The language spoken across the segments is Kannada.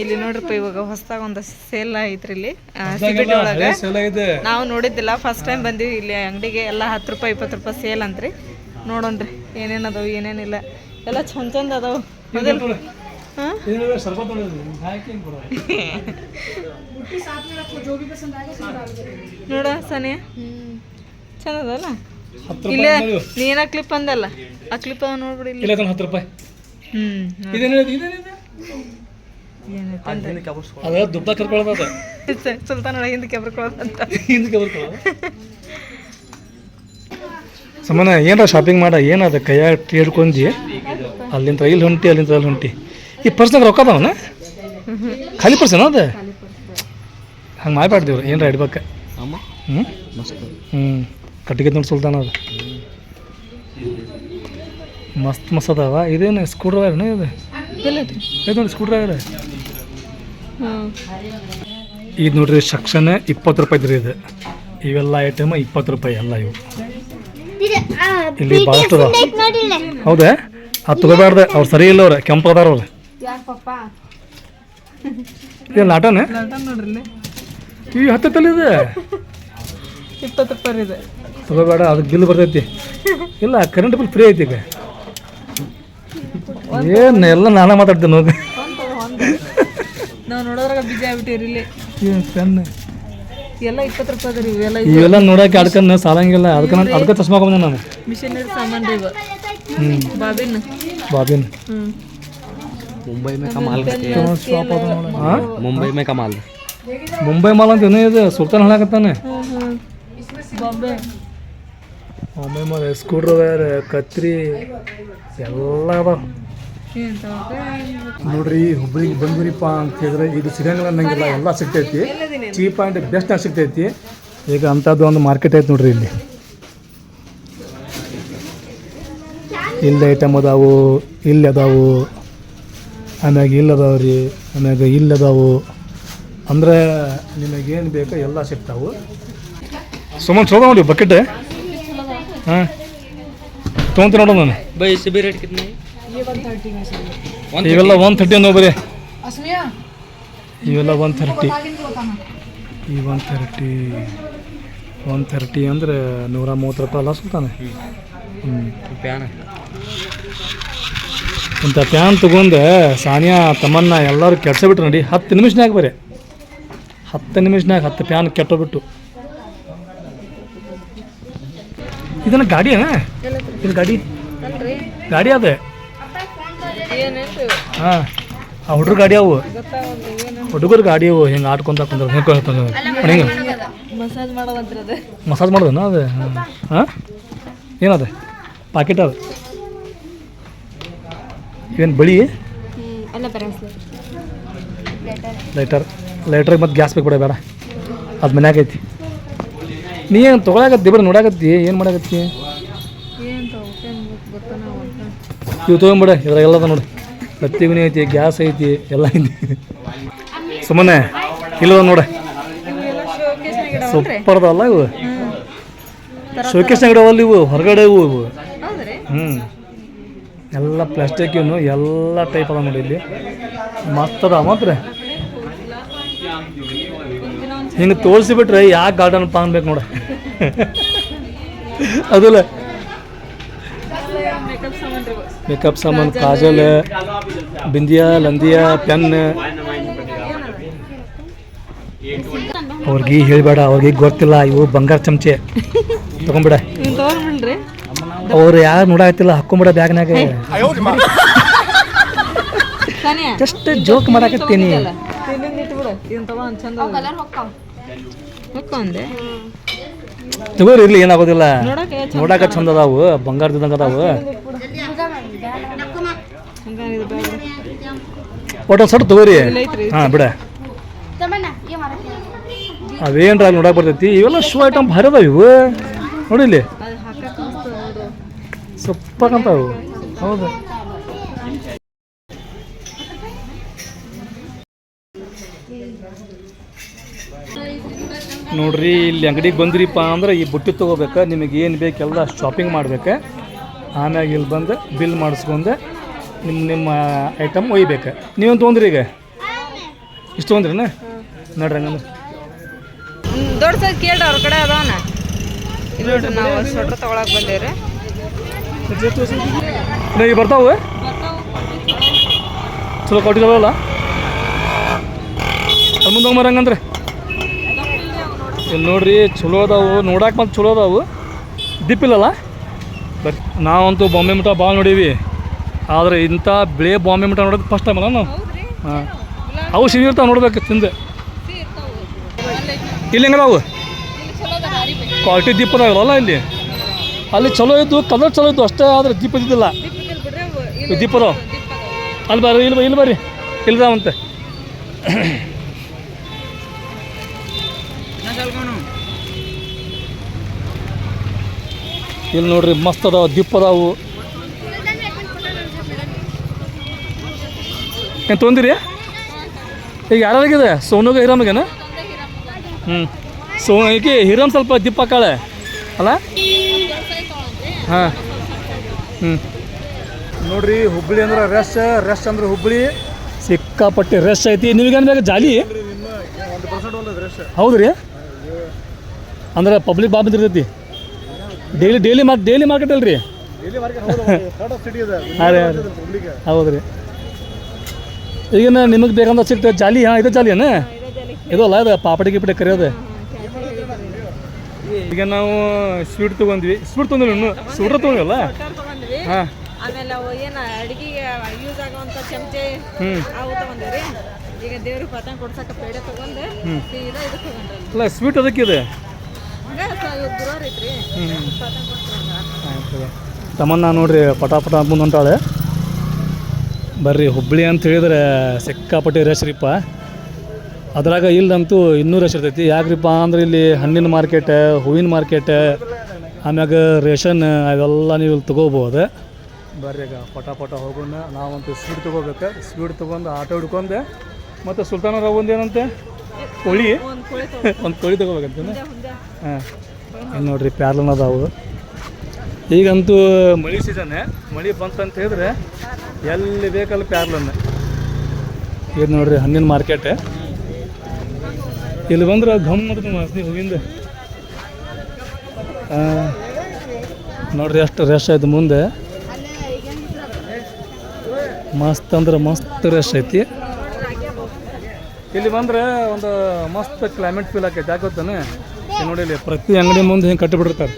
ಇಲ್ಲಿ ನೋಡ್ರಪ್ಪ ಇವಾಗ ಹೊಸದಾಗ ಒಂದು ಸೇಲ್ ಐತ್ರಿ ಇಲ್ಲಿ. ಸಿಬಿಟಿ ಒಳಗೆ. ಇದೆ ನಾವು ನೋಡಿದ್ದಿಲ್ಲ ಫಸ್ಟ್ ಟೈಮ್ ಬಂದಿವಿ ಇಲ್ಲಿ ಅಂಗಡಿಗೆ. ಎಲ್ಲ ಹತ್ತು ರೂಪಾಯಿ ಇಪ್ಪತ್ತು ರೂಪಾಯಿ ಸೇಲ್ ಅಂತ್ರಿ. ನೋಡೋಣ್ರಿ ಏನೇನು ಅದಾವು ಏನೇನಿಲ್ಲ ಎಲ್ಲ ಚಂದ ಚಂದ ಅದಾವು. ಸನಿಯಾ ನೋಡ ಸನಿ ಚಂದ ಅದಲ್ಲ ಇಲ್ಲೇ ನೀನ ಕ್ಲಿಪ್ ಅಂದಲ್ಲ? ಆ ಕ್ಲಿಪ್ ನೋಡ್ಬಿಡಿ ಇಲ್ಲಿ. ಹತ್ತು ರೂಪಾಯಿ. ಏನೈತೆ ಅದ ದುಡ್ಡ ಕರ್ಕೊಳ್ಳೋದ ಸುಲ್ತಾನ ಹಿಂದಕ್ಕೆ ಬರ್ಕೊಳ್ಳೋದು ಸಮನ ಏನಾರ ಶಾಪಿಂಗ್ ಮಾಡ ಏನದ ಕೈಯಾಗ ಹಿಡ್ಕೊಂಡಿ ಅಲ್ಲಿಂದ ಇಲ್ಲಿ ಹೊಂಟಿ ಅಲ್ಲಿಂದ ಅಲ್ಲಿ ಹೊಂಟಿ. ಈ ಪರ್ಸ್ನಾಗ ರೊಕ್ಕ ಅದಾವನ? ಖಾಲಿ ಪರ್ಸನ ಅದ? ಹಂಗೆ ಮಾಡ್ಬಾರ್ದೇವ್ರು ಏನಾರ ಇಡ್ಬೇಕ ಹ್ಞೂ ಹ್ಞೂ ಕಟ್ಟಿಗೆ ನೋಡಿ ಸುಲ್ತಾನ ಅದು ಮಸ್ತ್ ಮಸ್ತ್ ಅದಾವ. ಇದೇನು ಸ್ಕ್ರೂ ಡ್ರೈವರ್ನ ಇದು? ಇದು ನೋಡಿ ಸ್ಕ್ರೂ ಡ್ರೈವರ್ ಹ್ಮ್ ಇದು ನೋಡ್ರಿ ಸೆಕ್ಷನ್ ಇಪ್ಪತ್ತು ರೂಪಾಯಿ ರೀ ಇದು. ಇವೆಲ್ಲ ಐಟಮ್ ಇಪ್ಪತ್ತು ರೂಪಾಯಿ ಎಲ್ಲ ಇವು. ಇಲ್ಲಿ ಭಾಳಷ್ಟು ಹೌದಾ? ಅದು ತಗೋಬಾರ್ದೆ ಅವ್ರು ಸರಿ ಇಲ್ಲ ಅವ್ರೆ ಕೆಂಪು ಅದಾರ ಅವ್ರೆ. ಯಾಕಪ್ಪ ಲಾಟನ್ ಈ ಹತ್ತತ್ತಲ್ಲಿ ಇದೆ? ಇಪ್ಪತ್ತು ರೂಪಾಯಿ ಇದೆ. ತಗೋಬೇಡ ಅದಕ್ಕೆ ಬಿಲ್ ಬರ್ತೈತಿ. ಇಲ್ಲ ಕರೆಂಟ್ ಬಿಲ್ ಫ್ರೀ ಐತಿ ಈಗ. ಏನು ಎಲ್ಲ ನಾನೇ ಮಾತಾಡ್ತೀನಿ ಹೋಗಿ. ನಾವು ನೋಡೋದ್ರಾಗ ಬೀಜ ಬಿಟ್ಟಿರಿಲ್ಲ ಪೆನ್ ಎಲ್ಲ ಇಪ್ಪತ್ತು ರೂಪಾಯಿ ರೀ ಇವೆಲ್ಲ ಇವೆಲ್ಲ ನೋಡಕ್ಕೆ ಅಡ್ಕನ್ನ ಸಾಲಂಗಿಲ್ಲ ಅದಕ್ಕೆ ನಾನು ಅದಕ್ಕೆ ಚಸ್ಮಾ ಹಾಕೊಂಡೆ ನಾನು ಮಿಷನರಿ ಸಾಮಾನು ಇವ ಬಾಬಿನ್ ಬಾಬಿನ್ ಮುಂಬೈ ಮೇ ಕಮಾಲ್ ಮುಂಬೈ ಮೇ ಕಮಾಲ್ ಮುಂಬೈ ಮಾಲ್ ಅಂತ ಏನೋ ಇದು ಸುಲ್ತಾನ್ ಹೇಳಕತ್ತಾನೆ ಬಾಂಬೆ ಬಾಂಬೆ ಮಾಲ್ ಸ್ಕೂಟ್ರ್ ಕತ್ರಿ ಎಲ್ಲ ಅದಾವ ನೋಡ್ರಿ ಹುಬ್ಳಿಗೆ ಬಂದ್ವಿರಿಪ್ಪ ಅಂತ ಹೇಳಿದ್ರೆ ಇದು ಸಿಗಂಗಿಲ್ಲ ಅನ್ನಂಗಿಲ್ಲ ಎಲ್ಲ ಸಿಗ್ತೈತಿ. ಚೀಪ್ ಆ್ಯಂಡ್ ಆಗಿ ಸಿಗ್ತೈತಿ. ಈಗ ಅಂಥದ್ದು ಒಂದು ಮಾರ್ಕೆಟ್ ಐತೆ ನೋಡ್ರಿ ಇಲ್ಲಿ. ಇಲ್ಲಿ ಐಟಮ್ ಅದಾವು ಇಲ್ಲಿ ಅದಾವು ಆಮ್ಯಾಗ ಇಲ್ಲಿ ಅದಾವೆ ರೀ ಆಮ್ಯಾಗ ಇಲ್ಲಿ ಅದಾವು. ಅಂದರೆ ನಿಮಗೇನು ಬೇಕೋ ಎಲ್ಲ ಸಿಗ್ತಾವು. ಸುಮ್ಮನೆ ಚಲೋ ನೋಡಿ ಬಕೆಟ್ ಹಾಂ. ತೊಗೊಂತ ನೋಡೋಣ ಬೈ ಸಿಬಿ ರೇಟ್ ಇವೆಲ್ಲ ಒನ್ ತರ್ಟಿ ಅನ್ನೋ ಬರೀ. ಇವೆಲ್ಲ ಒನ್ ತರ್ಟಿ ಈ ಒನ್ ತರ್ಟಿ ಒನ್ ತರ್ಟಿ ಅಂದರೆ ನೂರ ಮೂವತ್ತು ರೂಪಾಯಿ ಅಲ್ಲ ಸುಲ್ತಾನೆ? ಹ್ಞೂ ಪ್ಯಾನ್. ಇಂಥ ಪ್ಯಾನ್ ತೊಗೊಂಡು ಸಾನಿಯಾ ತಮ್ಮನ್ನ ಎಲ್ಲರೂ ಕೆಡ್ಸ ಬಿಟ್ರು ನೋಡಿ. ಹತ್ತು ನಿಮಿಷನಾಗ ಬರೀ. ಹತ್ತು ನಿಮಿಷನಾಗ ಹತ್ತು ಪ್ಯಾನ್ ಕೆಟ್ಟೋಗ್ಬಿಟ್ಟು. ಇದನ್ನ ಗಾಡಿಯೇನಾ? ಇದು ಗಾಡಿ? ಗಾಡಿ ಅದೇ. ಹಾಂ ಆ ಹುಡುಗ್ರ ಗಾಡಿ ಅವು. ಹುಡುಗರ ಗಾಡಿ ಅವು ಹಿಂಗೆ ಆಡ್ಕೊಂತ ಕುಂದ್ರ ಹಿಂಗೆ ಮಸಾಜ್ ಮಾಡೋದಂತ್ರಿ ಅದು. ಮಸಾಜ್ ಮಾಡೋದನ ಅದು? ಹಾಂ? ಏನದು? ಪಾಕೆಟ್ ಅದು? ಏನು ಬಳಿ? ಅಲ್ಲ ಬರಸ್ ಲೈಟರ್. ಲೈಟ್ರಿಗೆ ಮತ್ತು ಗ್ಯಾಸ್ ಬೇಕು ಬಿಡ ಬೇಡ. ಅದು ಮನ್ಯಾಗ ಐತಿ. ನೀ ಏನು ತೊಗೊಳಕತ್ತಿ ಬಿಡ ನೋಡಾಕತ್ತಿ ಏನು ಮಾಡಾಕತ್ತಿ? ಏನ್ ತಗೋಕೇನ್ ಗೊತ್ತಾನ ಇವು ತೊಗೊಂಬಿಡ ಇದ್ರಾಗೆಲ್ಲ ಅದ ನೋಡಿ. ಲತ್ತಿಗುನಿ ಐತಿ, ಗ್ಯಾಸ್ ಐತಿ, ಎಲ್ಲ ಐತಿ. ಸುಮ್ಮನೆ ಇಲ್ಲದ ನೋಡ. ಸೂಪರ್ ಅದಾವಲ್ಲ ಇವು? ಶೋಕೇಶ್ನಾಗ ಇಡವಲ್ಲ ಇವು, ಹೊರಗಡೆ ಇವು ಇವು. ಹ್ಞೂ ಎಲ್ಲ ಪ್ಲಾಸ್ಟಿಕ್ ಇವನು, ಎಲ್ಲ ಟೈಪ್ ಅದ ನೋಡಿ ಇಲ್ಲಿ. ಮಸ್ತ್ ಅದ ಮಾತ್ರ. ಹಿಂಗೆ ತೋರಿಸಿಬಿಟ್ರೆ ಯಾಕೆ ಗಾರ್ಡನ್ ಪಾನ್ ಬೇಕು ನೋಡ. ಅದಲ್ಲ ಮೇಕಪ್ ಸಾಮಾನ್ ಕಾಜಲ್ ಬಿಂದಿಯಾ ಲಂದಿಯಾ ಪೆನ್ ಅವ್ರಿಗೆ ಹೇಳ್ಬೇಡ ಅವ್ರಿಗೆ ಗೊತ್ತಿಲ್ಲ ಇವು ಬಂಗಾರ ಚಮಚೆ. ತಗೊಂಬಿಡ ಅವ್ರು ಯಾರು ನೋಡಾಕತ್ತಿಲ್ಲ ಹಾಕೊಂಬಿಡ ಬ್ಯಾಗ್ನಾಗ. ಸಾನಿಯಾ. ಜಸ್ಟ್ ಜೋಕ್ ಮಾಡಾಕತ್ತೀನಿ. ತಗೋರಿ ಇರ್ಲಿ ಏನಾಗೋದಿಲ್ಲ. ನೋಡಕ್ಕೆ ನೋಡಾಕ ಚಂದ ಅದಾವು ಬಂಗಾರದಂಗ ಅದಾವು. ಒಟ್ಟು ಒಂದು ಸಟ್ ತಗೋರಿ ಹಾಂ ಬಿಡ. ಅವೇನ್ರ ನೋಡಕ್ ಬರ್ತೈತಿ? ಇವೆಲ್ಲ ಶೂ ಐಟಮ್ ಭಾರಿ ಅದಾವ ಇವು ನೋಡಿಲಿ ಸೊಪ್ಪಾಗಂತಾವು ಹೌದು. ನೋಡ್ರಿ ಇಲ್ಲಿ ಅಂಗಡಿಗೆ ಬಂದ್ರಿಪ್ಪ ಅಂದ್ರೆ ಈ ಬುಟ್ಟಿ ತೊಗೋಬೇಕು. ನಿಮಗೆ ಏನು ಬೇಕೆಲ್ಲ ಶಾಪಿಂಗ್ ಮಾಡ್ಬೇಕು. ಆಮ್ಯಾಗ ಇಲ್ಲಿ ಬಂದು ಬಿಲ್ ಮಾಡಿಸ್ಕೊಂಡು ನಿಮ್ಮ ನಿಮ್ಮ ಐಟಮ್ ಒಯ್ಬೇಕು. ನೀವು ತೊಗೊಂಡ್ರಿ ಈಗ? ಇಷ್ಟು ಒಂದ್ರಿನ ನೋಡ್ರಿ ಹಂಗಂದ್ರೆ. ದೊಡ್ಡ ಸೈಜ್ ಕೇಳ್ರಿ ಅವ್ರ ಕಡೆ ಅದಾವನ? ಇಲ್ಲಿ ನೋಡ್ರಿ ನಾವು ಸ್ವೆಟ್ರ್ ತಗೊಳಕ್ ಬಂದೇವ್ರಿ. ಈಗ ಬರ್ತಾವೆ? ಚಲೋ ಕೊಟ್ಟಿದಾವಲ್ಲ ಅಲ್ಲಿ ಮುಂದೆ ಹೋಗಿ ಹಂಗಂದ್ರೆ. ಇಲ್ಲಿ ನೋಡ್ರಿ ಚಲೋ ಅದಾವು ನೋಡಕ್ಕೆ ಮತ್ತೆ ಚಲೋ ಅದಾವು. ದಿಪ್ಪಿಲ್ಲಲ್ಲ ನಾವಂತೂ ಬಾಂಬೆ ಮಠ ಭಾಳ ನೋಡೀವಿ. ಆದರೆ ಇಂಥ ಬಿಳಿ ಬಾಂಬೆ ಮಠ ನೋಡೋದು ಫಸ್ಟ್ ಟೈಮ್ ಅಲ್ಲ ನಾವು ಹಾಂ. ಅವು ಸಿಹಿ ಇರ್ತಾವೆ ನೋಡ್ಬೇಕು ತಿಂದೆ. ಇಲ್ಲಿ ಅವು ಕ್ವಾಲಿಟಿ ದೀಪದಾಗಲ್ಲ ಇಲ್ಲಿ? ಅಲ್ಲಿ ಚಲೋ ಇದ್ದು ಕಲರ್ ಚಲೋ ಇದ್ದು ಅಷ್ಟೇ ಆದ್ರೆ ದೀಪ ಇದ್ದಿಲ್ಲ ದೀಪ ಅಲ್ಲಿ ಬರ್ರಿ ಇಲ್ಲಿ ಇಲ್ಲಿ ಬರ್ರಿ ಇಲ್ದಾವಂತೆ ಇಲ್ಲಿ ನೋಡ್ರಿ ಮಸ್ತ್ ಅದಾವ ದಿಪ್ಪ ಅದಾವು. ಏನು ತೊಂದಿರಿ ಈಗ ಯಾರಾಗಿದೆ ಸೋನುಗ ಹಿರಾಮಿಗೇನ? ಹ್ಞೂ ಸೋ ಈಗ ಹಿರಮ್ ಸ್ವಲ್ಪ ದಿಪ್ಪ ಕಾಳೆ ಅಲ್ಲ? ಹಾಂ. ಹ್ಞೂ ನೋಡ್ರಿ ಹುಬ್ಳಿ ಅಂದ್ರೆ ರಶ್ ರಶ್ ಅಂದ್ರೆ ಹುಬ್ಳಿ. ಸಿಕ್ಕಾಪಟ್ಟೆ ರಶ್ ಐತಿ. ನಿಮಗೇನು ಬೇಕು? ಜಾಲಿ? ಹೌದು ರೀ ಅಂದ್ರೆ public Bob daily daily mark daily market ಅಲ್ರಿ? ಹಾಂ ರೀ ಹೌದು ರೀ ಈಗಿನ ನಿಮಗೆ ಬೇಕಂದ್ರೆ ಸಿಗ್ತದೆ. ಜಾಲಿ ಹಾಂ ಇದು ಜಾಲಿ ಏನು? ಇದು ಅಲ್ಲ ಇದು ಪಾಪಡಿ ಗಿಪಡಿ ಕರೆಯೋದು. ಈಗ ನಾವು ಸ್ವೀಟ್ ತೊಗೊಂಡ್ವಿ. ಸ್ವೀಟ್ ತೊಗೊಂಡ್ವಿ ಇನ್ನು? ಸ್ವೀಟ್ ತೊಗೊಂಡಿವಲ್ಲ? ಹಾಂ. ಆಮೇಲೆ ಅವು ಏನು ಅಡಿಗೆಗೆ ಯೂಸ್ ಆಗುವಂಥ ಚಮಚೆ ಹ್ಞೂ ಅವು ತಗೊಂಡಿವ್ರಿ. ಈಗ ದೇವ್ರಿಗೆ ಪತಂಗ ಕೊಡ್ಸಕ್ಕೆ ಪೇಡೆ ತಗೊಂಡು ಸೀದಾ ಇದು ತಗೊಂಡ್ರಿ ಅಲ್ಲ ಸ್ವೀಟ್ ಅದಕ್ಕಿದೆ ತಮ್ಮನ್ನ ನೋಡ್ರಿ ಪಟಾಪಟ ಅಂತ ಮುಂದೆ ಹೊಂಟಾಳೆ ಬರ್ರಿ ಹುಬ್ಳಿ ಅಂತ ಹೇಳಿದ್ರೆ ಸಿಕ್ಕಾಪಟ್ಟೆ ರಶ್ ರೀಪ. ಅದ್ರಾಗ ಇಲ್ಲಂತೂ ಇನ್ನೂ ರಶ್ ಇರ್ತೈತಿ. ಯಾಕ್ರಿಪ್ಪ ಅಂದ್ರೆ ಇಲ್ಲಿ ಹಣ್ಣಿನ ಮಾರ್ಕೆಟ್ ಹೂವಿನ ಮಾರ್ಕೆಟ್ ಆಮ್ಯಾಗ ರೇಷನ್ ಅವೆಲ್ಲ ನೀವು ಇಲ್ಲಿ ತೊಗೋಬೋದು. ಬರ್ರಿ ಈಗ ಪಟಾಪಟ ಪಟ ಹೋಗೋಣ. ನಾವಂತೂ ಸ್ವೀಟ್ ತೊಗೋಬೇಕು. ಸ್ವೀಟ್ ತೊಗೊಂಡು ಆಟೋ ಹಿಡ್ಕೊಂಡೆ. ಮತ್ತು ಸುಲ್ತಾನ ಒಂದು ಏನಂತೆ ಕೋಳಿ? ಒಂದು ಕೋಳಿ ತಗೋಬೇಕಂತ ಹಾಂ ನೋಡ್ರಿ ಪ್ಯಾರ್ಲನ್ ಅದಾವು. ಈಗಂತೂ ಮಳೆ ಸೀಸನ್ ಮಳೆ ಬಂತಂತ ಹೇಳಿದ್ರೆ ಎಲ್ಲಿ ಬೇಕಲ್ಲಿ ಪ್ಯಾರ್ಲನ್ ಇದು ನೋಡ್ರಿ, ಹಣ್ಣಿನ ಮಾರ್ಕೆಟ್ ಇಲ್ಲಿ ಬಂದ್ರೆ ಘಮ್ ಮಾಸ್ತಿ ಹೂವಿಂದ. ನೋಡ್ರಿ, ಅಷ್ಟು ರಶ್ ಐತೆ ಮುಂದೆ. ಮಸ್ತ್ ಅಂದ್ರೆ ಮಸ್ತ್ ರಶ್ ಐತಿ. ಇಲ್ಲಿ ಬಂದ್ರೆ ಒಂದು ಮಸ್ತ್ ಕ್ಲೈಮೇಟ್ ಫೀಲ್ ಆಕೈತೆ, ಯಾಕೆ ಗೊತ್ತಾನೆ? ಇಲ್ಲಿ ನೋಡಿ ಇಲ್ಲಿ ಪ್ರತಿ ಅಂಗಡಿ ಮುಂದೆ ಹಿಂಗೆ ಕಟ್ಟಿಬಿಟ್ಟಿರ್ತಾರೆ.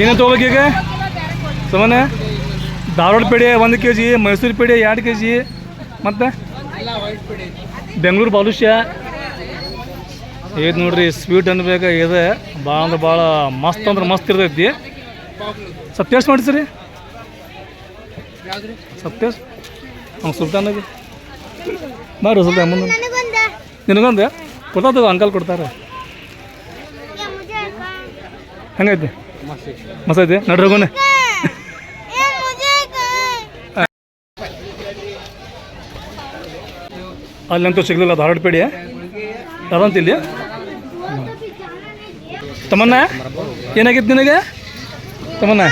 ಏನೇ ತೊಗೋಬೇಕು ಈಗ? ಸುಮ್ಮನೆ ಧಾರವಾಡ ಪೇಡೆ ಒಂದು ಕೆ ಜಿ ಮೈಸೂರು ಪೇಡೆ ಎರಡು ಕೆ ಜಿ ಮತ್ತು? ಬೆಂಗಳೂರು ಬಾಲುಷ್ಯ ಇದು ನೋಡ್ರಿ ಸ್ವೀಟ್ ಅನ್ಬೇಕು, ಇದೆ. ಭಾಳ ಅಂದ್ರೆ ಭಾಳ ಮಸ್ತ್ ಅಂದ್ರೆ ಮಸ್ತ್ ಇರ್ತೈತಿ. ಸ್ವಲ್ಪ ಮಾಡಿ ಸರಿ ಸ್ವಲ್ಪ ಟೇಸ್ಟ್ ಅವ್ನು ಸುಲ್ತಾನಾಗ. ಬಾರು ಸುಲ್ತಾನ್ ಮುಂದೆ ನಿನಗೊಂದು? ಕೊಡ್ತಾವ ಅಂಕಲ್ ಕೊಡ್ತಾರೆ. ಹೆಂಗೈತಿ? ಮಸ್ತ್ ಐತಿ? ನಡ್ರಿ ಅಲ್ಲಂತೂ ಸಿಗ್ಲಿಲ್ಲ ಧಾರವಾಡ ಪೇಡಿ ಅದಂತ ಇಲ್ಲಿ? ತಮ್ಮನ್ನ ಏನಾಗಿತ್ತು ನಿನಗೆ? ತಮ್ಮನ್ನ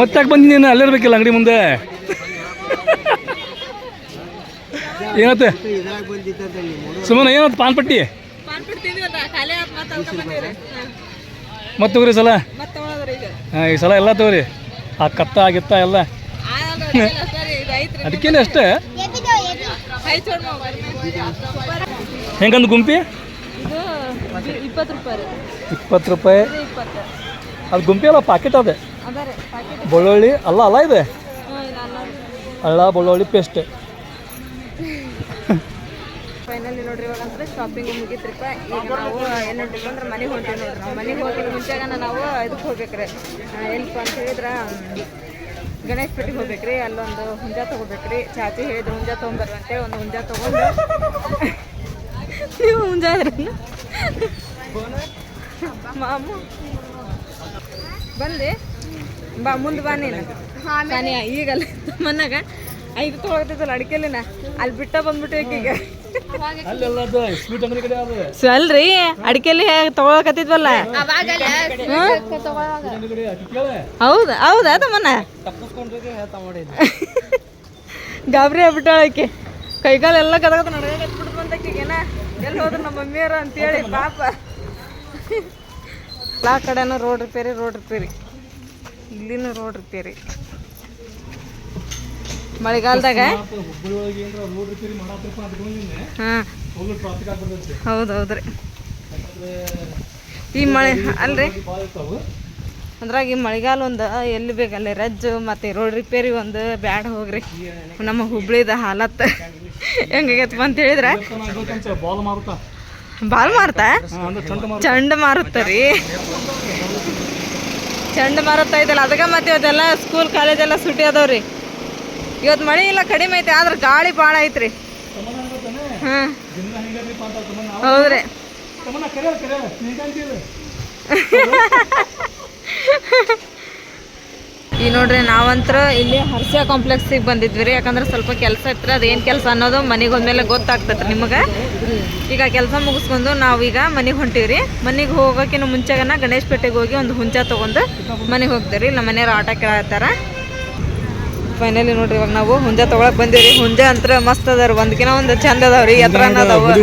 ಮತ್ತೆ ಬಂದಿ ನೀನು? ಅಲ್ಲಿರ್ಬೇಕಿಲ್ಲ ಅಂಗಡಿ ಮುಂದೆ. ಏನತ್ತೆ? ಸುಮ್ಮನೆ ಏನತ್ತು ಪಾನ್ ಪಟ್ಟಿ ಪಾನ್ ಬಿಡ್ತಿದ್ವಲ್ಲ ಖಾಲಿ ಆತ್ ಮತ್ತೆ ತಗೋರಿ ಸಲ? ಹಾಂ ಈ ಸಲ ಎಲ್ಲ ತಗೋರಿ. ಆ ಕತ್ತ ಆಗಿತ್ತ ಎಲ್ಲ. ಅದಕ್ಕೇನು ಅಷ್ಟೇ? ಹೆಂಗಂದು ಗುಂಪಿ? ಇಪ್ಪತ್ತು ರೂಪಾಯಿ ಅದು ಗುಂಪಿ ಅಲ್ಲ ಪಾಕೆಟ್ ಅದೇ. ಬೆಳ್ಳುಳ್ಳಿ ಅಲ್ಲ ಅಲ್ಲ ಇದೆ? ಅಳ್ಳ ಬೆಳ್ಳುಳ್ಳಿ ಪೇಸ್ಟ್ ಫೈನಲಿ ನೋಡ್ರಿ ಇವಾಗ ಅಂದ್ರೆ ಶಾಪಿಂಗ್ ಮುಗಿತ್ರಿಪ್ಪ. ಈಗ ನಾವು ಏನು ನೋಡ್ರಿ ಅಂದ್ರೆ ಮನೆಗೆ ಹೋಗ್ತೀವಿ ನೋಡ್ರಿ ನಾವು. ಮನೆಗೆ ಹೋಗಿ ಮುಂಚೆಗ ನಾವು ಇದಕ್ಕೆ ಹೋಗ್ಬೇಕ್ರಿ. ಎಲ್ಪ ಅಂತ ಹೇಳಿದ್ರೆ ಗಣೇಶ್ ಪೇಟೆಗೆ ಹೋಗ್ಬೇಕ್ರಿ. ಅಲ್ಲೊಂದು ಹುಂಜ ತೊಗೋಬೇಕ್ರಿ. ಚಾಚಿ ಹೇಳಿದ್ರು ಹುಂಜ ತೊಗೊಂಬರ್ರಿ ಅಂತೇಳಿ ಒಂದು ಹುಂಜ ತಗೊಂಡು. ನೀವು ಹುಂಜ ಮಾಮು. ಬಂದೆ ಬಾ, ಮುಂದೆ ಬಾ ನೀನು. ಈಗಲ್ಲ ಮನ್ನಾಗ ಐದು ತೊಗೊಳತಿದ್ದಲ್ಲ ಅಡಿಕೆಲಿನ ಅಲ್ಲಿ ಬಿಟ್ಟ ಬಂದ್ಬಿಟ್ಟು ಈಗ ಅಲ್ರಿ ಅಡಿಕೆಲಿ ತಗೊಳಕತ್ತಿದ್ವಲ್ಲ? ಹೌದು ಹೌದಾ ತಮ್ಮನ ಗಾಬರಿ ಆಗ್ಬಿಟ್ಟಾಳಕ್ಕೆ ಆಕೆ. ಕೈಗಾಲೆಲ್ಲ ಗದಗದ ನಡ್ಗಾಕತ್ಬಿಡ್ತು ಅಂತ ಆಕಿಗೇನ ಎಲ್ಲಿ ಹೋದ್ರು ನಮ್ಮ ಮಮ್ಮಿಯರ ಅಂತೇಳಿ ಪಾಪ. ಆ ಕಡೆನೂ ರೋಡ್ ರಿಪೇರಿ ರೋಡ್ ರಿಪೇರಿ ಇಲ್ಲಿನೂ ರೋಡ್ ರಿಪೇರಿ ಮಳೆಗಾಲದಾಗ? ಹಾಂ. ಹೌದು ಹೌದ್ರಿ ಈ ಮಳೆ ಅಲ್ರಿ? ಅಂದ್ರಾಗ ಈ ಮಳೆಗಾಲ ಒಂದು ಎಲ್ಲಿ ಬೇಕಲ್ಲ ರಜ್ಜು ಮತ್ತು ರೋಡ್ ರಿಪೇರಿ ಒಂದು ಬ್ಯಾಡ ಹೋಗ್ರಿ. ನಮ್ಮ ಹುಬ್ಳಿದ ಹಾಲತ್. ಹೆಂಗಾಗೈತಪ್ಪ ಅಂತ ಹೇಳಿದ್ರೆ? ಬಾಲ್ ಮಾರುತ್ತಾ? ಚಂಡ ಮಾರುತ್ತ? ರೀ? ಚಂಡ ಮಾರುತ್ತ ಇದೆಲ್ಲ? ಅದಕ್ಕೆ ಮತ್ತೆ ಇವತ್ತೆಲ್ಲ ಸ್ಕೂಲ್ ಕಾಲೇಜ್ ಎಲ್ಲ ಸುಟಿ ಅದಾವ್ರಿ. ಇವತ್ತು ಮಳೆ ಇಲ್ಲ, ಕಡಿಮೆ ಐತೆ, ಆದ್ರೆ ಗಾಳಿ ಭಾಳ ಐತ್ರಿ. ಹಾಂ ಹೌದ್ರಿ. ಈ ನೋಡ್ರಿ, ನಾವಂತ್ರ ಇಲ್ಲಿ ಹರ್ಷ ಕಾಂಪ್ಲೆಕ್ಸಿಗೆ ಬಂದಿದ್ವಿ ರೀ ಯಾಕಂದ್ರೆ ಸ್ವಲ್ಪ ಕೆಲಸ ಇತ್ತು ಅದೇನು ಕೆಲಸ ಅನ್ನೋದು ಮನೆಗೆ ಹೋದ್ಮೇಲೆ ಗೊತ್ತಾಗ್ತೈತೆ ನಿಮಗೆ. ಈಗ ಕೆಲಸ ಮುಗಿಸ್ಕೊಂಡು ನಾವೀಗ ಮನೆಗೆ ಹೊಂಟೀವಿ ರೀ ಮನೆಗೆ ಹೋಗೋಕ್ಕಿಂತ ಮುಂಚೆಗನ ಗಣೇಶ್ ಪೇಟೆಗೆ ಹೋಗಿ ಒಂದು ಹುಂಚ ತೊಗೊಂಡು ಮನೆಗೆ ಹೋಗ್ತೀವಿ ನಮ್ಮ ಮನೆಯವ್ರು ಆಟ ಕೇಳತ್ತಾರ ಫೈನಲಿ ನೋಡ್ರಿ ಇವಾಗ ನಾವು ಹುಂಜಾ ತೊಗೊಳಕ್ ಬಂದೀವಿ ಹುಂಜಾ ಅಂತ್ರ ಮಸ್ತ್ ಅದಾರ ಒಂದ್ಕಿನ ಒಂದ್ ಚಂದ ಅದಾವ್ರಿ ಎತ್ತರ ಅದಾವ.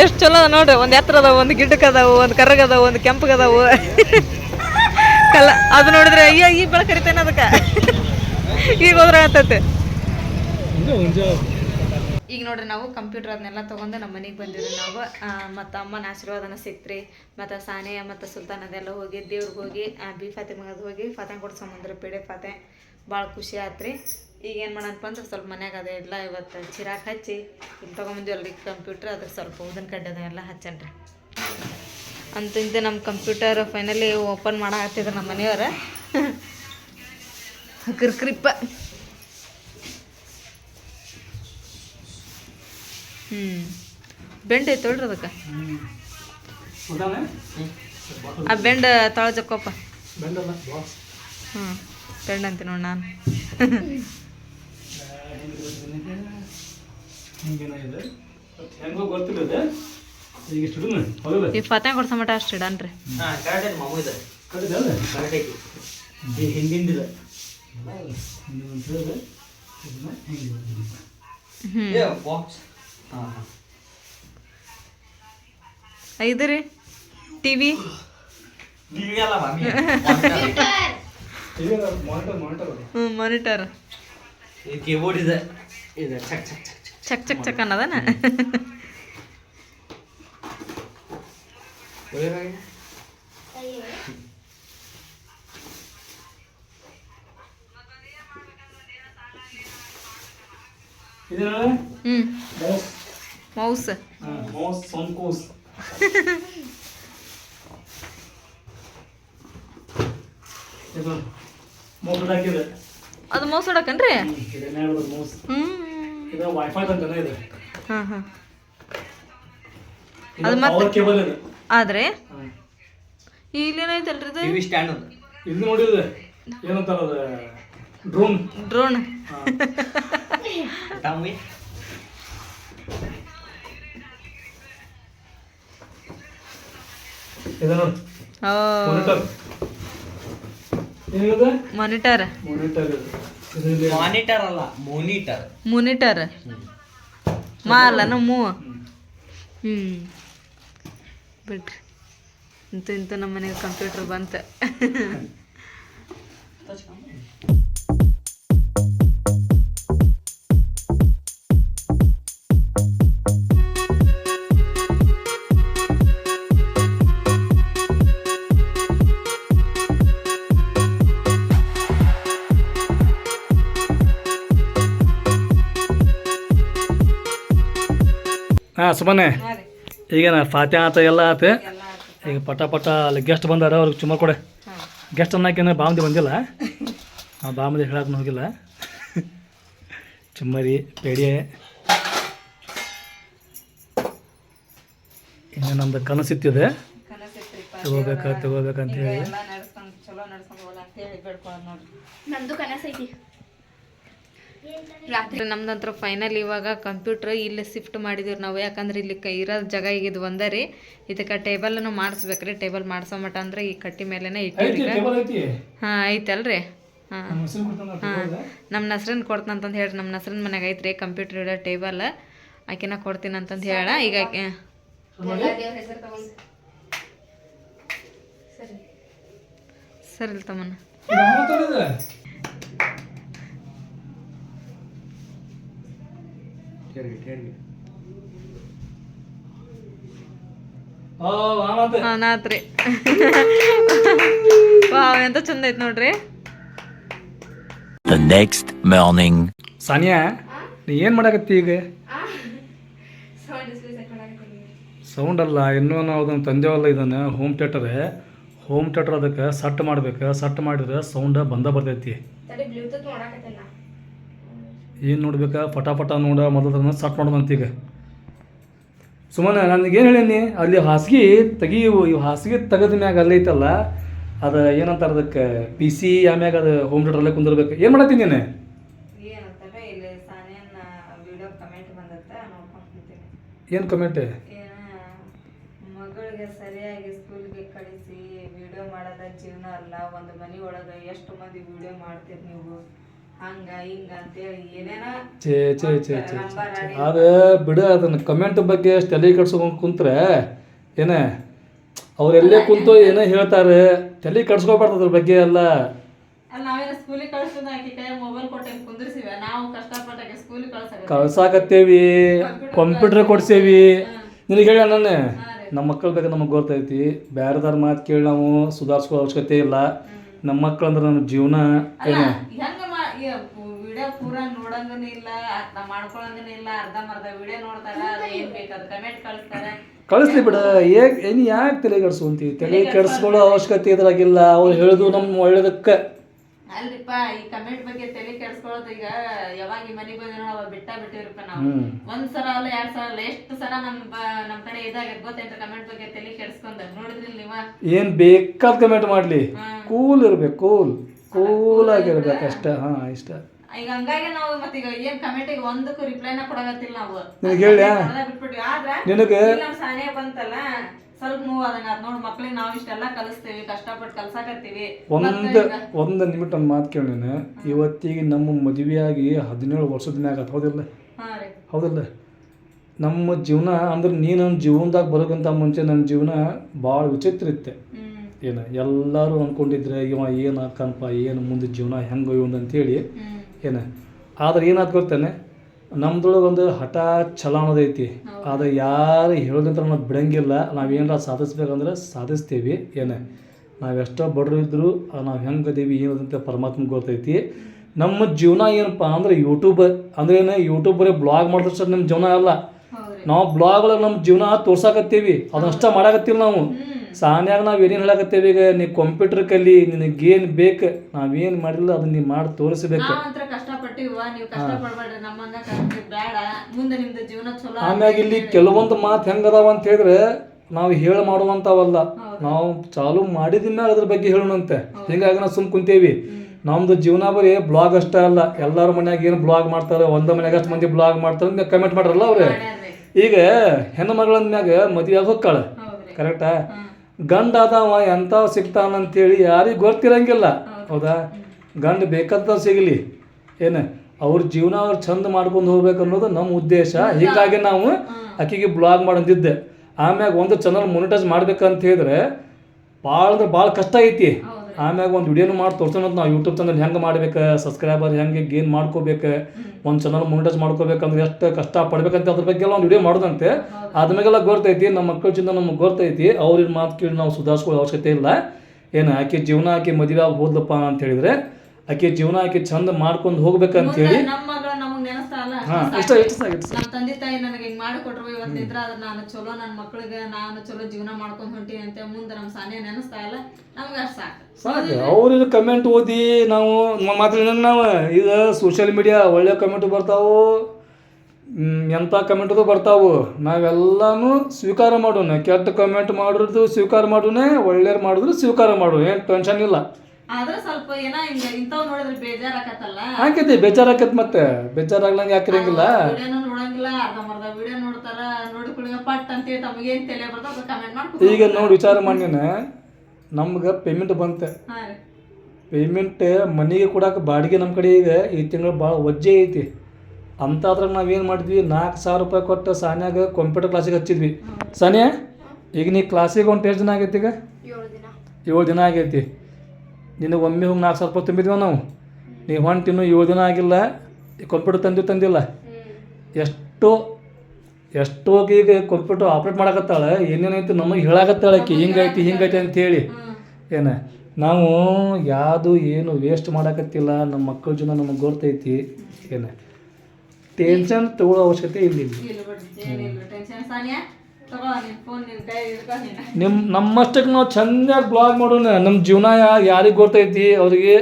ಎಷ್ಟು ಚಲೋ ಅದ ನೋಡ್ರಿ ಒಂದ್ ಎತ್ತರ ಅದಾವ ಒಂದ್ ಗಿಡ್ಡಕ್ ಅದಾವ ಒಂದ್ ಕರ್ರಗ್ ಅದಾವ ಒಂದ್ ಕೆಂಪಗ್ ಅದಾವ. ಕಲ್ಲ ಅದು ನೋಡಿದ್ರೆ ಅಯ್ಯ ಈ ಬೆಳ ಕರಿತೇನೆ ಅದಕ್ಕೆ? ಈಗ ಹೋದ್ರೆ ಆತತೆ ನೋಡ್ರಿ ನಾವು ಕಂಪ್ಯೂಟರ್ ಅದನ್ನೆಲ್ಲ ತೊಗೊಂಡು ನಮ್ಮ ಮನೆಗೆ ಬಂದಿದ್ವಿ ನಾವು. ಮತ್ತು ಅಮ್ಮನ ಆಶೀರ್ವಾದನ ಸಿಕ್ತ್ರಿ. ಮತ್ತು ಸಾನೆ ಮತ್ತು ಸುಲ್ತಾನ್ ಅದೆಲ್ಲ ಹೋಗಿ ದೇವ್ರಿಗೆ ಹೋಗಿ ಆ, ಫಾತೆ ಫಾತಿಮಗದು ಹೋಗಿ ಫಾತೆ ಸಮುದ್ರ ಪೇಡೆ ಫಾತೆ. ಭಾಳ ಖುಷಿ ಆತ್ರಿ. ಈಗ ಏನು ಮಾಡಪ್ಪ ಅಂದ್ರೆ ಸ್ವಲ್ಪ ಮನ್ಯಾಗ ಅದೆಲ್ಲ ಇವತ್ತು ಚಿರಾಕ್ ಹಚ್ಚಿ ಇಲ್ಲಿ ತೊಗೊಂಬಂದಿವಲ್ರಿ ಕಂಪ್ಯೂಟ್ರ್ ಅದಕ್ಕೆ ಸ್ವಲ್ಪ ಊದಿನ ಕಡ್ಡಿ ಅದನ್ನೆಲ್ಲ ಹಚ್ಚನ್ರಿ. ಅಂತ ಇಂತ ನಮ್ಮ ಕಂಪ್ಯೂಟರ್ ಫೈನಲಿ ಓಪನ್ ಮಾಡಾಕತ್ತಿದ್ರು ನಮ್ಮ ಮನೆಯವ್ರ. ಕಿರ್ಕ್ರಿಪ್ಪ. ಹ್ಞೂ ಬೆಂಡ್ ಐತೆ ತೊಳ್ರಿ ಅದಕ್ಕೆ. ಆ ಬೆಂಡ್ ತಳ ಜಕ್ಕೋಪ್ಪ ಬೆಂಡಲ್ಲ ಬಾಕ್ಸ್. ಹ್ಞೂ ಬೆಂಡ್ ಅಂತ ನೋಡಿ ನಾನು. ಈ ಫತೆ ಕೊಡ್ಸ ಮಟ ಅಷ್ಟು ಇಡನ್ರಿ. ಹಿಂದಿಂದಿಲ್ಲ ಹ್ಞೂ ಏ ಬಾಕ್ಸ್. ಹಾಂ ಹಾಂ. ಐದು ರೀ. ಟಿ ವಿ ಹ್ಞೂ ಮಾನಿಟರ್. ಇದು ಕೀಬೋರ್ಡ್ ಇದೆ. ಇದೆ ಚಕ್ ಚಕ್ ಚಕ್ ಚಕ್ ಚಕ್ ಚಕ್ ಅನ್ನೋದನ? ಹ್ಞೂ ಮೌಸ್. ಮೌಸ್ ಸಂಕೋಸ್ ಇದು ಮೌಸ್ ಅದು ಮೌಸ್ ಹೊಡಕನ್ರಿ ಇದನ್ನೇ ಹೇಳೋದು ಮೌಸ್. ಇದು ವೈಫೈ ಅಂತಾನೆ ಇದೆ. ಹಾಂ ಅದು ಕೇಬಲ್ ಆದ್ರೆ? ಇಲ್ಲೇನೈತಲ್ರಿ ಇದು? ಸ್ಟ್ಯಾಂಡ್ ಇದು ನೋಡಿದ್ರೆ ಏನಂತಾರ ಅದು? ಡ್ರೋನ್ ಡ್ರೋನ್ ಮಾನಿಟರ್ ಏನಿದೆ? ಮಾನಿಟರ್ ಅಲ್ಲ ಮೋನಿಟರ್ ಮೋನಿಟರ್ ಮಾ ಅಲ್ಲನ ಮೂ ಹ್ಞೂ ಬಿಡ್ರಿ. ಇಂಥ ಇಂಥ ನಮ್ಮ ಮನೆಗೆ ಕಂಪ್ಯೂಟರ್ ಬಂತ. ಈಗ ಈಗೇನ ಫಾತೆ ಆತ ಎಲ್ಲ ಆತ. ಈಗ ಪಟ ಪಟ ಅಲ್ಲಿ ಗೆಸ್ಟ್ ಬಂದಾರ ಅವ್ರಿಗೆ ಚುಮ್ಮ ಕೊಡೆ. ಗೆಸ್ಟ್ ಅನ್ನೋಕೇನ ಬಾಮದಿ ಬಂದಿಲ್ಲ. ಆ ಬಾಮದಿ ಹೇಳಕ್ಕೆ ಹೋಗಿಲ್ಲ. ಚುಮ್ಮರಿ ಪೇಡೆ. ಇನ್ನು ನಮ್ದು ಕನಸಿತ್ತಿದೆ ತಗೋಬೇಕಾ ತಗೋಬೇಕಂತ ಹೇಳಿ. ನಮ್ದು ಕನಸೈತಿ. ರಾತ್ರಿ ನಮ್ದಂತ್ರ ಫೈನಲ್ ಇವಾಗ ಕಂಪ್ಯೂಟರ್ ಇಲ್ಲಿ ಶಿಫ್ಟ್ ಮಾಡಿದೀವಿ ನಾವು. ಯಾಕಂದ್ರೆ ಇಲ್ಲಿ ಕೈ ಇರೋ ಜಾಗ ಈಗ ಇದು ಒಂದೇ ರೀ ಇದಕ್ಕೆ ಟೇಬಲ್ನು ಮಾಡಿಸ್ಬೇಕ್ರಿ. ಟೇಬಲ್ ಮಾಡಿಸೋ ಮಟ ಅಂದ್ರೆ ಈ ಕಟ್ಟಿ ಮೇಲೆನೆ ಇಟ್ಟಿರಿ ಹಾ ಹಾಂ ಐತಲ್ರಿ. ಹಾಂ. ನಮ್ಮ ನಸ್ರನ್ ಕೊಡ್ತಂತಂದು ಹೇಳ್ರಿ. ನಮ್ಮ ನಸ್ರನ್ ಮನ್ಯಾಗ ಐತ್ರಿ ಕಂಪ್ಯೂಟರ್ ಇಡೋ ಟೇಬಲ್ ಆಕಿನ ಕೊಡ್ತೀನಿ ಅಂತಂದು ಹೇಳ ಈಗ ಆಕೆ ಸರಿ. ತಮ್ಮನ್ನ ತಮ್ಮನ ಇದು ಅಮ್ಮ ತಂದಿದೆ. ಓ, ಆಮತ್ತೆ. ಹಾಂ ನಾತ್ರಿ ವಾವ್ ಎಂತ ಚಂದ ಐತ್ ನೋಡ್ರಿ ನೆಕ್ಸ್ಟ್ ಮಾರ್ನಿಂಗ್. ಸಾನಿಯಾ ನೀ ಏನು ಮಾಡಕತ್ತಿ ಈಗ ಸೌಂಡ್ ಅಲ್ಲ ಇನ್ನೂ ನಾವು ಅದನ್ನು ತಂದೇವಲ್ಲ ಇದನ್ನು ಹೋಮ್ ಥಿಯೇಟರ್ ಹೋಮ್ ಥಿಯೇಟರ್ ಅದಕ್ಕೆ ಸಟ್ ಮಾಡ್ಬೇಕು ಸಟ್ ಮಾಡಿದ್ರೆ ಸೌಂಡ್ ಬಂದ ಬರ್ತೈತಿ ಏನು ನೋಡ್ಬೇಕಾ? ಪಟಾಪಟ ನೋಡ ಮೊದಲದನ್ನ ಸ್ಟಾರ್ಟ್ ಮಾಡೋದಂತ ಈಗ. ಸುಮ್ಮನೆ ನನಗೇನು ಹೇಳೀನಿ ಅಲ್ಲಿ ಹಾಸಿಗೆ ತೆಗಿಯವು ಇವು ಹಾಸಿಗೆ ತೆಗೆದ ಮ್ಯಾಗ ಅಲ್ಲೈತಲ್ಲ ಅದು ಏನಂತಾರೆ ಅದಕ್ಕೆ ಪಿ ಸಿ ಆಮ್ಯಾಗ ಅದು ಹೋಮ್ ಥಿಯೇಟ್ರಲ್ಲೇ ಕುಂದಿರ್ಬೇಕು. ಏನು ಮಾಡತ್ತೀನಿ ನೀನು? ಏನು ಕಮೆಂಟ್ ಮಗಳಿಗೆ ಸರಿಯಾಗಿ ಸ್ಕೂಲ್ಗೆ ಕಳಿಸಿ ವಿಡಿಯೋ ಮಾಡೋದ ಜೀವನ ಅಲ್ಲ ಒಂದು ಮನೆ ಒಳಗೆ ಎಷ್ಟು ಮಂದಿ ವಿಡಿಯೋ ಮಾಡ್ತೀರಿ ನೀವು? ಛೇ ಛೇ ಛೇ ಛೇ ಅದು ಬಿಡು ಅದನ್ನು ಕಮೆಂಟ್ ಬಗ್ಗೆ ಅಷ್ಟು ತಲೆ ಕಟ್ಸ್ಕೊಂಡು ಕುಂತ್ರೆ ಏನೇ? ಅವರೆಲ್ಲೇ ಕುಂತು ಏನೋ ಹೇಳ್ತಾರೆ. ತಲೆ ಕಟ್ಸ್ಕೊಬಾರ್ದು ಅದ್ರ ಬಗ್ಗೆ ಎಲ್ಲ. ಕಳ್ಸಾಕತ್ತೇವಿ. ಕಂಪ್ಯೂಟರ್ ಕೊಡ್ಸೇವಿ. ನಿನಗೆ ಹೇಳ ನಾನು ನಮ್ಮ ಮಕ್ಕಳ ಬಗ್ಗೆ ನಮಗೆ ಗೊತ್ತೈತಿ. ಬೇರೆದಾರ ಮಾತು ಕೇಳಿ ನಾವು ಸುಧಾರಿಸ್ಕೋ ಅವಶ್ಯಕತೆ ಇಲ್ಲ. ನಮ್ಮ ಮಕ್ಕಳು ಅಂದ್ರೆ ನಮ್ಮ ಜೀವನ. ಅಲ್ಲ ಹೆಂಗ ವಿಡಿಯೋ ಪೂರ ನೋಡಂಗನ ಇಲ್ಲ ಅರ್ಥ ಮಾಡ್ಕೊಳಂಗನ ಇಲ್ಲ ಅರ್ಧ ಮರ್ಧ ವಿಡಿಯೋ ನೋಡ್ತಾರ ಅದ ಏನ್ ಬೇಕು ಅದು ಕಮೆಂಟ್ ಕಳಿಸ್ತಾರ. ಕಳಿಸ್ಲಿ ಬಿಡ ಏಕ್ ಏನು ಯಾಕೆ ತಲೆ ಕೆಡ್ಸ್ಕೊಂತೀವಿ ತಲೆ ಕೆಡಿಸ್ಕೊಳ್ಳೋ ಅವಶ್ಯಕತೆ ಇದ್ರಾಗಿಲ್ಲ ಅವ್ರು ಹೇಳಿದ್ರು ನಮ್ಮ ಒಳ್ಳೇದಕ್ಕೆ. ಅಲ್ರಿಪ್ಪ ಈ ಕಮೆಂಟ್ ಬಗ್ಗೆ ತಲೆ ಕೆಡ್ಸ್ಕೊಳ್ಳೋದು ಈಗ ಯಾವಾಗ ಈ ಮನೆಗೆ ಬಂದ್ರೆ ಅವಾಗ ಬಿಟ್ಟ ಬಿಟ್ಟಿರಪ್ಪ ನಾವು. ಒಂದ್ ಸಲ ಅಲ್ಲ ಎರಡ್ ಸಲ ಅಲ್ಲ ಎಷ್ಟು ಸಲ ನಮ್ ಬ- ನಮ್ ಕಡೆ ಇದಾಗ ಗೊತ್ತೈತೆ ಕಮೆಂಟ್ ಬಗ್ಗೆ ತಲೆ ಕೆಡ್ಸ್ಕೊಂಡ ನೋಡಿದ್ರಿ ನೀವ? ಏನು ಬೇಕಾದ ಕಮೆಂಟ್ ಮಾಡ್ಲಿ. ಕೂಲ್ ಇರ್ಬೇಕು ಕೂಲ್. ಕೂಲ್ ಆಗಿರ್ಬೇಕು ಅಷ್ಟೇ ಹಾಂ ಇಷ್ಟ. ಈಗ ಹಂಗಾಗಿ ನಾವು ಮತ್ತೀಗ ಏನ್ ಕಮೆಂಟಿಗೆ ಒಂದಕ್ಕೂ ರಿಪ್ಲೈನ ಕೊಡಕತ್ತಿಲ್ಲ ನಾವು. ನಿನಗೆ ಹೇಳ್ಯಾ? ಅದ ಬಿಟ್ಬಿಟ್ವಿ. ಆದ್ರ ನಿನಗೆ ನಮ್ಮ ಸಾನೆ ಬಂತಲ್ಲ ಸ್ವಲ್ಪ ನೋವು ಅದಂಗ ಅದ್ ನೋಡಿ ಮಕ್ಳಿಗೆ ನಾವು ಇಷ್ಟೆಲ್ಲ ಕಲಿಸ್ತೀವಿ ಕಷ್ಟಪಟ್ಟು ಕಲ್ಸಾಕತ್ತೀವಿ. ಒಂದು ಒಂದು ನಿಮಿಟ್ ಒಂದು ಮಾತು ಕೇಳಿ ನೀನು. ಇವತ್ತಿಗೆ ನಮ್ಮ ಮದುವೆಯಾಗಿ ಹದಿನೇಳು ವರ್ಷದ ಮ್ಯಾಗ ಹೌದಿಲ್ಲ? ಹೌದಿಲ್ಲ? ನಮ್ಮ ಜೀವನ ಅಂದ್ರೆ ನೀನು ನನ್ನ ಜೀವನದಾಗ ಬರೋಕ್ಕಿಂತ ಮುಂಚೆ ನನ್ನ ಜೀವನ ಭಾಳ ವಿಚಿತ್ರ ಇತ್ತೆ. ಏನು ಎಲ್ಲರೂ ಅಂದ್ಕೊಂಡಿದ್ರೆ ಇವ ಏನು ಹಾಕನಪ್ಪ ಏನು ಮುಂದೆ ಜೀವನ ಹೆಂಗೆ ಇವಂದು? ಅಂತೇಳಿ ಏನು ಆದ್ರೆ ಏನಾದ್ ಗೊತ್ತೇನೆ ನಮ್ದೊಳಗೆ ಒಂದು ಹಠ ಛಲ ಅನ್ನೋದೈತಿ. ಅದು ಯಾರು ಹೇಳೋದಂತ ನಾವು ಬಿಡಂಗಿಲ್ಲ. ನಾವೇನಾರ ಸಾಧಿಸ್ಬೇಕಂದ್ರೆ ಸಾಧಿಸ್ತೀವಿ ಏನು. ನಾವೆಷ್ಟೋ ಬಡ್ರು ಇದ್ದರೂ ನಾವು ಹೆಂಗೆ ಅದೇವಿ ಏನದಂತ ಪರಮಾತ್ಮ ಗೊತ್ತೈತಿ. ನಮ್ಮ ಜೀವನ ಏನಪ್ಪ ಅಂದ್ರೆ ಯೂಟ್ಯೂಬ್ ಅಂದ್ರೆ ಏನು ಯೂಟ್ಯೂಬ್ ಬರೀ ಬ್ಲಾಗ್ ಮಾಡಿದ್ರೆ ಸರ್ ನಮ್ಮ ಜೀವನ ಅಲ್ಲ. ನಾವು ಬ್ಲಾಗ್ ಒಳಗೆ ನಮ್ಮ ಜೀವನ ತೋರ್ಸಾಕತ್ತೀವಿ. ಅದನ್ನಷ್ಟ ಮಾಡಾಕತ್ತಿಲ್ಲ ನಾವು. ಸಾನ್ಯಾಗ ನಾವು ಏನೇನು ಹೇಳಕತ್ತೇವೆ ಈಗ ನೀ ಕಂಪ್ಯೂಟರ್ ಕಲಿ ನಿನಗೇನು ಬೇಕು ನಾವೇನು ಮಾಡಿಲ್ಲ ಅದನ್ನ ನೀ ಮಾಡಿ ತೋರಿಸ್ಬೇಕು. ನಾವಂತ್ರ ಕಷ್ಟಪಟ್ಟಿವ ನೀವು ಕಷ್ಟ ಪಡ್ಬೇಡ್ರಿ ನಮ್ಮಂಗ ಕಷ್ಟ ಬೇಡ ಮುಂದೆ ನಿಮ್ದು ಜೀವನ ಚಲೋ ಆಮ್ಯಾಗ ಇಲ್ಲಿ ಕೆಲವೊಂದು ಮಾತು ಹೆಂಗದಾವ ಅಂತ ಹೇಳಿದ್ರೆ ನಾವು ಹೇಳಿ ಮಾಡುವಂಥವಲ್ಲ ನಾವು ಚಾಲು ಮಾಡಿದ ಮ್ಯಾಗ ಅದ್ರ ಬಗ್ಗೆ ಹೇಳೋಣಂತೆ. ಹಿಂಗಾಗಿ ನಾವು ಸುಮ್ ಕುಂತೇವಿ. ನಮ್ದು ಜೀವನ ಬರೀ ಬ್ಲಾಗ್ ಅಷ್ಟೇ ಅಲ್ಲ ಎಲ್ಲರ ಮನ್ಯಾಗ ಏನು ಬ್ಲಾಗ್ ಮಾಡ್ತಾರೆ ಒಂದ ಮನ್ಯಾಗ ಅಷ್ಟು ಮಂದಿ ಬ್ಲಾಗ್ ಮಾಡ್ತಾರೆ ಕಮೆಂಟ್ ಮಾಡ್ರಲ್ಲ ಅವ್ರೆ. ಈಗ ಹೆಣ್ಣು ಮಗಳ ಮ್ಯಾಗ ಮದುವೆ ಹೋಗ್ತಾಳ. ಹೌದ್ರಿ. ಕರೆಕ್ಟಾ ಗಂಡ ಅದಾವ ಎಂಥವ್ ಸಿಗ್ತಾನಂತೇಳಿ ಯಾರಿಗೂ ಗೊತ್ತಿರಂಗಿಲ್ಲ. ಹೌದಾ. ಗಂಡ ಬೇಕಂತ ಸಿಗಲಿ. ಏನು? ಅವ್ರ ಜೀವನ ಅವ್ರು ಚಂದ ಮಾಡ್ಕೊಂಡು ಹೋಗ್ಬೇಕು ಅನ್ನೋದು ನಮ್ಮ ಉದ್ದೇಶ. ಹೀಗಾಗಿ ನಾವು ಆಕಿಗೆ ಬ್ಲಾಗ್ ಮಾಡಂದಿದ್ದೆ ಆಮ್ಯಾಗ ಒಂದು ಚಾನಲ್ ಮೊನಿಟೈಸ್ ಮಾಡ್ಬೇಕಂತ ಹೇಳಿದ್ರೆ ಭಾಳ ಅಂದ್ರೆ ಭಾಳ ಕಷ್ಟ ಐತಿ. ಆಮ್ಯಾಗ ಒಂದು ವಿಡಿಯೋನು ಮಾಡಿ ತೋರ್ಸೋಣ ನಾವು ಯೂಟ್ಯೂಬ್ ಚಾನಲ್ ಹೆಂಗೆ ಮಾಡ್ಬೇಕು ಸಬ್ಸ್ಕ್ರೈಬರ್ ಹೆಂಗೆ ಗೇನ್ ಮಾಡ್ಕೋಬೇಕು ಒಂದು ಚಾನಲ್ ಮೊನಿಟೈಸ್ ಮಾಡ್ಕೋಬೇಕಂದ್ರೆ ಎಷ್ಟು ಕಷ್ಟ ಪಡ್ಬೇಕಂತ ಅದ್ರ ಬಗ್ಗೆ ಎಲ್ಲ ಒಂದು ವಿಡಿಯೋ ಮಾಡೋದಂತೆ. ಆದ್ಮೇಲೆಲ್ಲ ಗೊತ್ತೈತಿ ನಮ್ಮ ಮಕ್ಕಳ ಚಿಂತ ನಮ್ಗೆ ಗೊತ್ತೈತಿ ಅವ್ರಿಗೆ ಮಾತು ಕೇಳಿ ನಾವು ಸುಧಾರಿಸ್ಕೊಳ್ಳೋ ಅವಶ್ಯಕತೆ ಇಲ್ಲ. ಏನು ಆಕೆ ಜೀವನ ಆಕೆ ಮದುವೆ ಆಗಿ ಹೋದ್ಲಪ್ಪ ಅಂತ ಹೇಳಿದ್ರೆ ಆಕೆ ಜೀವನ ಆಕೆ ಚಂದ ಮಾಡ್ಕೊಂಡು ಹೋಗ್ಬೇಕಂತ ಹೇಳಿ ನೆನಸ್ತಾಳ ಇಷ್ಟ ಇಷ್ಟ ನಮ್ಮ ತಂದೆ ತಾಯಿ ನನಗೆ ಹಿಂಗ್ ಮಾಡಿ ಕೊಟ್ರು ಇವತ್ತಿದ್ರ ಅದ್ರ ನಾನು ಚಲೋ ನನ್ನ ಮಕ್ಳಿಗೆ ನಾನು ಚಲೋ ಜೀವನ ಮಾಡ್ಕೊಂಡ್ ಹೊಂಟೀನಿ ಅಂತ ಮುಂದೆ ನಮ್ಮ ಸಾನೆ ನೆನಸ್ತಾ ಇಲ್ಲ. ನಮ್ಗೆ ಅಷ್ಟು ಸಾಕು. ಸಾಕು ಅವ್ರ ಕಮೆಂಟ್ ಓದಿ ನಾವು ಮಾತ್ರ ನಾವು ಇದು ಸೋಷಿಯಲ್ ಮೀಡಿಯಾ ಒಳ್ಳೆ ಕಮೆಂಟ್ ಬರ್ತಾವು ಎಂಥ ಕಮೆಂಟದು ಬರ್ತಾವು ನಾವೆಲ್ಲಾನು ಸ್ವೀಕಾರ ಮಾಡೋಣ. ಕೆಟ್ಟ ಕಮೆಂಟ್ ಮಾಡೋದು ಸ್ವೀಕಾರ ಮಾಡೋಣ ಒಳ್ಳೆಯವ್ರು ಮಾಡಿದ್ರು ಸ್ವೀಕಾರ ಮಾಡೋಣ. ಏನು ಟೆನ್ಷನ್ ಇಲ್ಲ. ಆದ್ರೆ ಸ್ವಲ್ಪ ಏನ ಹಿಂಗ ಇಂಥವ್ ನೋಡಿದ್ರೆ ಬೇಜಾರಾಕತ್ತಲ್ಲ. ಹಾಕೈತಿ ಬೇಜಾರಾಕೈತಿ ಮತ್ತೆ. ಬೇಜಾರಾಗ್ಲಂಗ ಯಾಕಿರಂಗಿಲ್ಲ ವಿಡಿಯೋನು ನೋಡಂಗಿಲ್ಲ ವಿಡಿಯೋ ನೋಡ್ತಾರ ನೋಡಿ ಪಟ್ ಅಂತೇಳಿ ತಮಗೇನ್ ತಲೆ ಕಮೆಂಟ್ ಮಾಡ್ಕೊ ಈಗ ನೋಡಿ ವಿಚಾರ ಮಾಡಿನ ನಮ್ಗೆ ಪೇಮೆಂಟ್ ಬಂತೆ. ಪೇಮೆಂಟ್ ಮನೆಗೆ ಕೊಡಕ್ಕೆ ಬಾಡಿಗೆ ನಮ್ಮ ಕಡೆ ಈಗ ಈ ತಿಂಗಳು ಭಾಳ ವಜ್ಜೆ ಐತಿ. ಅಂತಾದ್ರಾಗ ನಾವೇನು ಮಾಡಿದ್ವಿ ನಾಲ್ಕು ಸಾವಿರ ರೂಪಾಯಿ ಕೊಟ್ಟು ಸಾನ್ಯಾಗ ಕಂಪ್ಯೂಟರ್ ಕ್ಲಾಸಿಗೆ ಹಚ್ಚಿದ್ವಿ. ಸಾನ್ಯಾ ಈಗ ನೀ ಕ್ಲಾಸಿಗೆ ಒಂದು ಎಷ್ಟು ದಿನ ಆಗೈತಿ ಈಗ? ಏಳು ದಿನ ಆಗೈತಿ. ನಿನಗೆ ಒಮ್ಮೆ ಹೋಗಿ ನಾಲ್ಕು ಸಾವಿರ ರೂಪಾಯಿ ತುಂಬಿದ್ವಿ ನಾವು. ನೀವು ಹೊಂಟು ಇನ್ನೂ ಏಳು ದಿನ ಆಗಿಲ್ಲ ಕಂಪ್ಯೂಟರ್ ತಂದು ತಂದಿಲ್ಲ. ಎಷ್ಟೋ ಎಷ್ಟೋ ಈಗ ಕಂಪ್ಯೂಟರ್ ಆಪ್ರೇಟ್ ಮಾಡಕತ್ತಾಳೆ ಏನೇನೈತಿ ನಮಗೆ ಹೇಳಾಕತ್ತಾಳೆ ಆಕಿ ಹಿಂಗೈತಿ ಹಿಂಗೈತಿ ಅಂತೇಳಿ. ಏನು ನಾವು ಯಾವುದು ಏನು ವೇಸ್ಟ್ ಮಾಡಕತ್ತಿಲ್ಲ ನಮ್ಮ ಮಕ್ಕಳ ಜನ ನಮಗೆ ಗೊತ್ತೈತಿ ಏನು ಟೆನ್ಷನ್ ತಗೊಳ್ಳೋ ಅವಶ್ಯಕತೆ ಇಲ್ಲ ನಿನ್ ನಿನ್ ನಿಮ್ಮ ನಮ್ಮಷ್ಟಕ್ಕೆ ನಾವು ಚೆಂದಾಗಿ ಬ್ಲಾಗ್ ಮಾಡೋಣ. ನಮ್ಮ ಜೀವನ ಯಾರಿಗೆ ಗೊತ್ತೈತಿ? ಅವ್ರಿಗೆ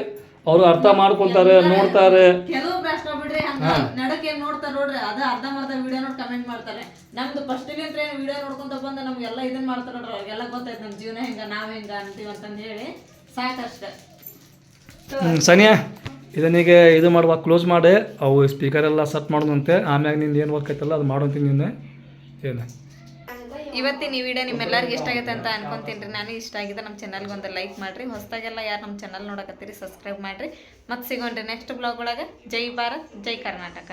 ಅವ್ರು ಅರ್ಥ ಮಾಡ್ಕೊಂತಾರೆ ನೋಡ್ತಾರೆ. ಕೆಲವು ಬಿಡ್ರಿ ಏನ್ ನೋಡ್ತಾರ ನೋಡ್ರಿ ಅದ ಅರ್ಧ ಮರ್ಧ ವಿಡಿಯೋ ನೋಡಿ ಕಮೆಂಟ್ ಮಾಡ್ತಾರೆ. ನಮ್ದು ಫಸ್ಟ್ ಅಂತ ಏನ್ ವಿಡಿಯೋ ನೋಡ್ಕೊಂತ ಬಂದ ನಮ್ಗೆಲ್ಲ ಇದನ್ ಮಾಡ್ತಾರ ನೋಡ್ರಿ ಅವ್ರಿಗೆಲ್ಲ ಗೊತ್ತೈತೆ ನಮ್ ಜೀವನ ಹೆಂಗ ನಾವ್ ಹೆಂಗ ಅಂತೀವಿ ಅಂತಂದ್ ಹೇಳಿ ಸಾಕಷ್ಟ. ಸನಿಯಾ ಇದನ್ನೀಗ ಇದು ಮಾಡುವ ಕ್ಲೋಸ್ ಮಾಡಿ. ಅವು ಸ್ಪೀಕರ್ ಎಲ್ಲ ಸೆಟ್ ಮಾಡೋದಂತೆ. ಆಮ್ಯಾಗ ನಿಂದು ಏನು ವರ್ಕ್ ಐತಲ್ಲ ಅದು ಮಾಡೋಂತೀನಿ ನಿನ್ನೆ. ಏನು? ಇವತ್ತಿನ ಈ ವಿಡಿಯೋ ನಿಮ್ಮೆಲ್ಲರಿಗೂ ಇಷ್ಟ ಆಗುತ್ತೆ ಅಂತ ಅನ್ಕೊಂತೀನಿ ರೀ. ನನಗೆ ಇಷ್ಟ ಆಗಿದೆ ನಮ್ಮ ಚಾನಲ್ಗೆ ಒಂದು ಲೈಕ್ ಮಾಡಿರಿ. ಹೊಸದಾಗೆಲ್ಲ ಯಾರು ನಮ್ಮ ಚಾನಲ್ ನೋಡಕತ್ತೀರಿ ಸಬ್ಸ್ಕ್ರೈಬ್ ಮಾಡಿರಿ. ಮತ್ತೆ ಸಿಗೋಣ್ರಿ ನೆಕ್ಸ್ಟ್ ಬ್ಲಾಗ್ ಒಳಗೆ. ಜೈ ಭಾರತ್, ಜೈ ಕರ್ನಾಟಕ.